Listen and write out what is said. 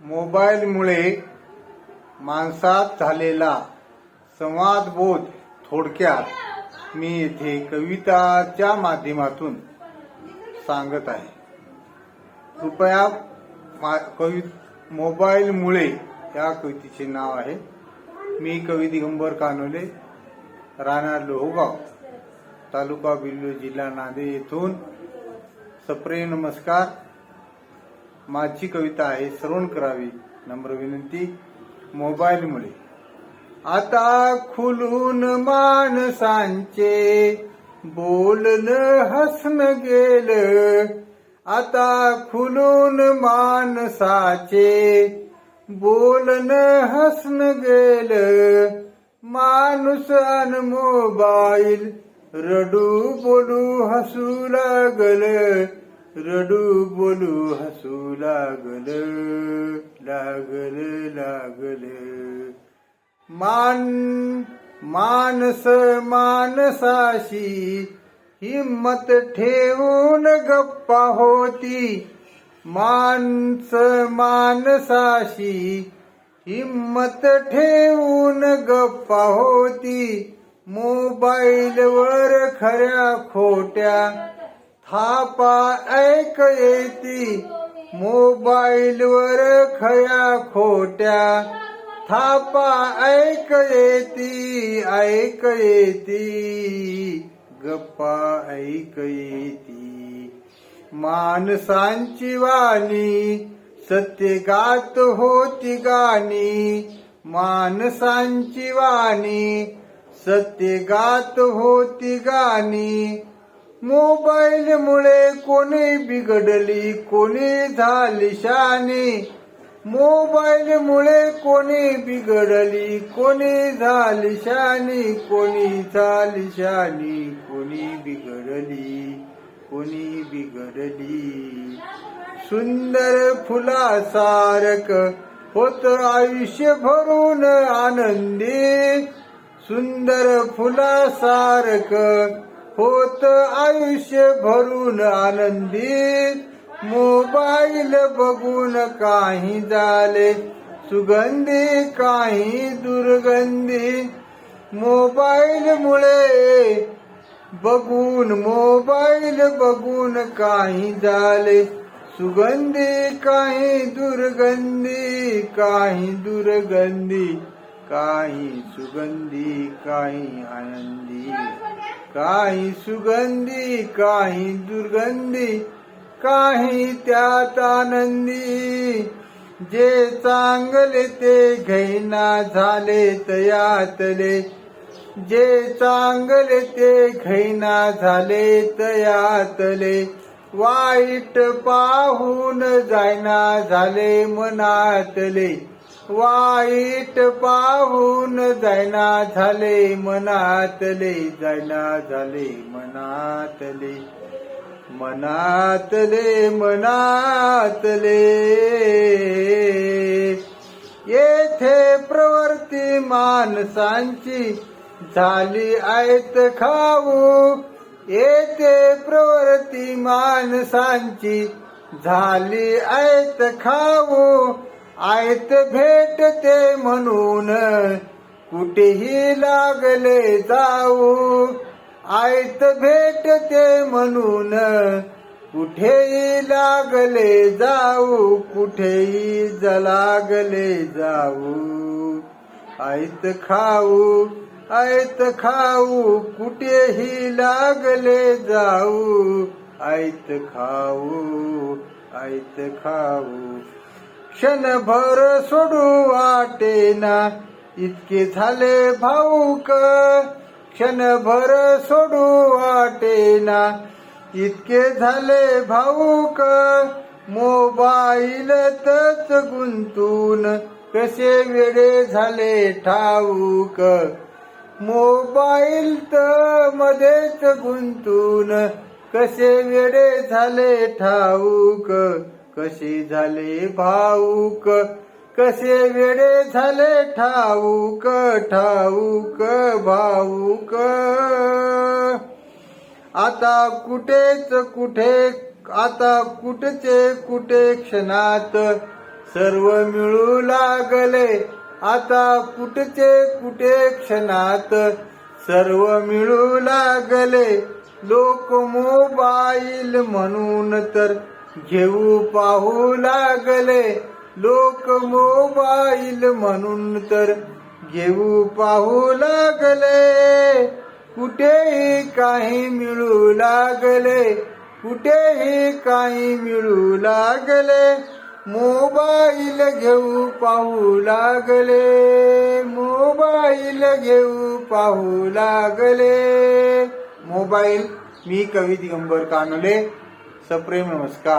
मोबाईलमुळे माणसात झालेला संवादबोध थोडक्यात मी येथे कविताच्या माध्यमातून सांगत आहे. कृपया मा- कवि मोबाईलमुळे या कवितेचे नाव आहे. मी कवी दिगंबर कानोले राहणार लोहगाव तालुका बिल्लो जिल्हा नांदेड येथून. सप्रे नमस्कार. माझी कविता आहे श्रवण करावी. नम्र विनंती मोबाईलमुळे. आता खुलून माणसांचे बोलणं हसणं गेलं. आता खुलून माणसाचे बोलणं हसणं गेलं. माणूस अन मोबाईल रडू बोलू हसू लागल. रडू बोलू हसू लागल लागल लागल. मान मानस मानसाशी हिम्मत ठेवून गप्पा होती. मानस मानसाशी हिम्मत ठेवून गप्पा होती. मोबाईलवर खऱ्या खोट्या थापा ऐक येती मोबाईलवर खया खोट्या. थापा ऐक येती ऐक येती गप्पा ऐक येती माणसांची वाणी सत्यगात होती गाणी. माणसांची वाणी सत्यगात होती गाणी. मोबाईल मुळे कोणी बिघडली कोणी झाली शानी मोबाईल मुळे कोणी बिघडली कोणी झाली शानी कोणी झाली शानी कोणी बिघडली कोणी बिघडली. सुंदर फुलासारक होत आयुष्य भरून आनंदी. सुंदर फुलासारक होत आयुष्य भरून आनंदी मोबाईल बघून काही झाले सुगंधी काही दुर्गंधी. मोबाईल मुळे बघून मोबाईल बघून काही झाले सुगंधी काही दुर्गंधी काही दुर्गंधी. काही सुगंधी काही आनंदी काही सुगंधी काही दुर्गंधी काही त्यात आनंदी. जे चांगले ते घैना झाले तयातले जे चांगले ते घैना झाले तयातले वाईट पाहून जायना झाले मनातले. वाईट पाहून जायना झाले मनातले जायना झाले मनातले. मनातले मनातले. येथे प्रवृत्ती माणसांची झाली आयत खाऊ. येथे प्रवृत्ती माणसांची झाली आयत खाऊ. आयत भेटते म्हणून कुठेही लागले जाऊ. आयत भेटते म्हणून कुठेही लागले जाऊ कुठेही जलागले जाऊ. आयत खाऊ आयत खाऊ कुठेही लागले जाऊ. आयत खाऊ आयत खाऊ. क्षणभर सोडू वाटेना. इतके झाले भाऊक. क्षणभर सोडू वाटेना. इतके झाले भाऊक. मोबाईलतच गुंतून कसे वेळे झाले ठाऊक. मोबाईल तर मध्येच गुंतून कसे वेळे झाले ठाऊक. कसे झाले भाऊक? कसे वेडे झाले ठाऊक ठाऊक भाऊक? आता कुठेच कुठे आता कुठचे कुठे क्षणात? सर्व मिळू लागले आता कुठचे कुठे क्षणात? सर्व मिळू लागले लोक मोबाईल म्हणून तर घेऊ पाहू लागले लोक मोबाईल म्हणून तर. घेऊ पाहू लागले कुठेही काही मिळू लागले कुठेही काही मिळू लागले मोबाईल घेऊ पाहू लागले मोबाईल घेऊ पाहू लागले. मोबाईल मी कवी दिगंबर कानोले सप्रेम नमस्कार.